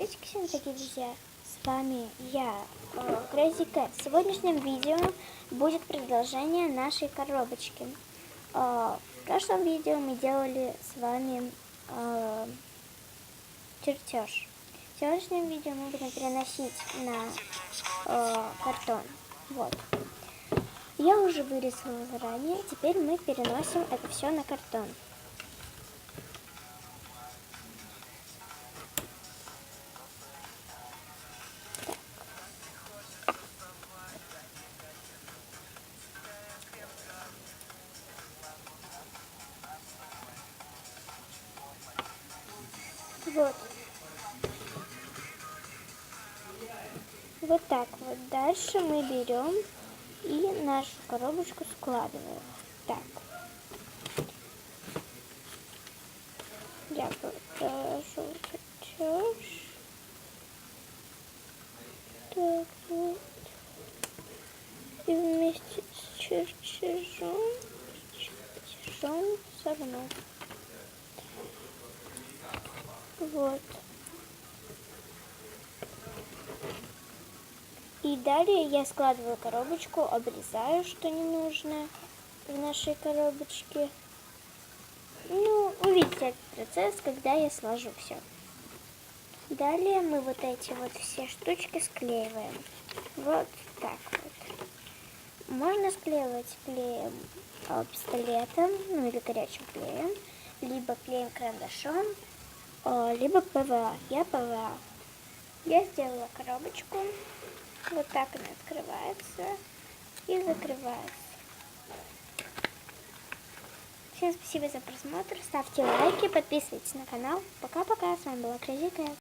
Всем, дорогие друзья! С вами я, э, Crazy Cat. В сегодняшнем видео будет продолжение нашей коробочки. Э, В прошлом видео мы делали с вами э, чертеж. В сегодняшнем видео мы будем переносить на э, картон. Вот. Я уже вырезала заранее, теперь мы переносим это все на картон. Вот. Вот так вот. Дальше мы берем и нашу коробочку складываем. Так. Я прошу чертеж. Так вот. И вместе с чертежом, с чертежом согну. Вот. И далее я складываю коробочку, обрезаю, что не нужно в нашей коробочке. Ну, увидите этот процесс, когда я сложу все. Далее мы вот эти вот все штучки склеиваем. Вот так вот. Можно склеивать клеем э, пистолетом, ну или горячим клеем, либо клеем карандашом, либо ПВА. Я ПВА. Я сделала коробочку. Вот так она открывается и закрывается. Всем спасибо за просмотр. Ставьте лайки, подписывайтесь на канал. Пока-пока. С вами была Кразика.